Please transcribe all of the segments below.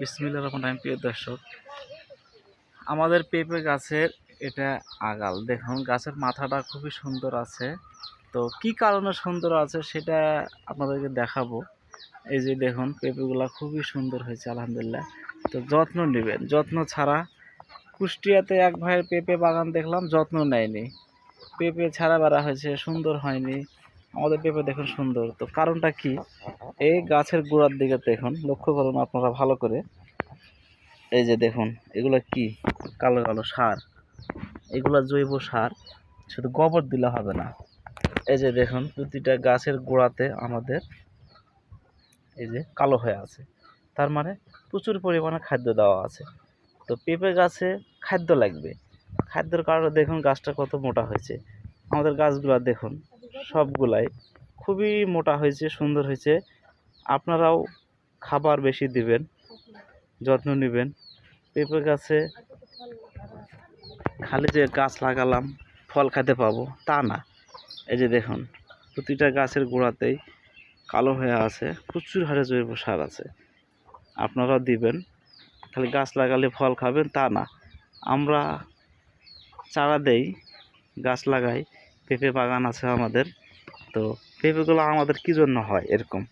বিসমিল্লা রহমান রাহিম, প্রিয় দর্শক, আমাদের পেঁপে গাছের এটা আগাল। দেখুন, গাছের মাথাটা খুবই সুন্দর আছে। তো কি কারণে সুন্দর আছে সেটা আপনাদেরকে দেখাবো। এই যে দেখুন, পেঁপেগুলো খুবই সুন্দর হয়েছে, আলহামদুলিল্লাহ। তো যত্ন নেবেন। যত্ন ছাড়া কুষ্টিয়াতে এক ভাইয়ের পেঁপে বাগান দেখলাম, যত্ন নেয়নি। পেঁপে ছাড়া বেড়া হয়েছে, সুন্দর হয়নি। আমাদের পেঁপে দেখুন সুন্দর। তো কারণটা কি? এই গাছের গোড়ার দিকে দেখুন, লক্ষ্য করুন আপনারা ভালো করে। এই যে দেখুন, এগুলো কি? কালো কালো সার। এগুলো জৈব সার, শুধু গোবর দিলে হবে না। এই যে দেখুন, প্রতিটা গাছের গোড়াতে আমাদের এই যে কালো হয়ে আছে। তার মানে প্রচুর পরিমাণে খাদ্য দেওয়া আছে। তো পেঁপে গাছে খাদ্য লাগবে। খাদ্যের কারণে দেখুন গাছটা কত মোটা হয়েছে। আমাদের গাছগুলো দেখুন সবগুলাই খুবই মোটা হয়েছে, সুন্দর হয়েছে। আপনারাও খাবার বেশি দিবেন, যত্ন নেবেন। পেঁপে গাছে খালি যে গাছ লাগালাম, ফল খেতে পাবো, তা না। এই যে দেখুন, প্রতিটা গাছের গোড়াতেই কালো হয়ে আছে, প্রচুর হারে জৈব সার আছে। আপনারাও দিবেন, খালি গাছ লাগালে ফল খাবেন, তা না। আমরা চারা দেই, গাছ লাগাই, পেঁপে বাগান আছে আমাদের। তো পেঁপেগুলো আমাদের কী জন্য হয় এরকম?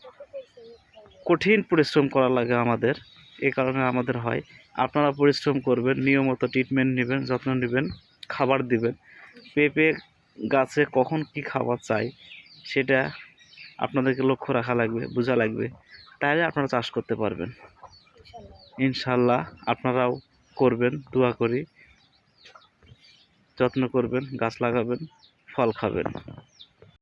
কঠিন পরিশ্রম করা লাগে আমাদের এ কারণে আমাদের হয়। আপনারা পরিশ্রম করবেন নিয়মিত ট্রিটমেন্ট নেবেন যত্ন নেবেন খাবার দিবেন। পেঁপে গাছে কখন কি খাবার চাই সেটা আপনাদেরকে লক্ষ্য রাখা লাগবে বোঝা লাগবে। তাহলে আপনারা চাষ করতে পারবেন। ইনশাল্লাহ আপনারাও করবেন দোয়া করি। যত্ন করবেন গাছ লাগাবেন ফল খাবেন।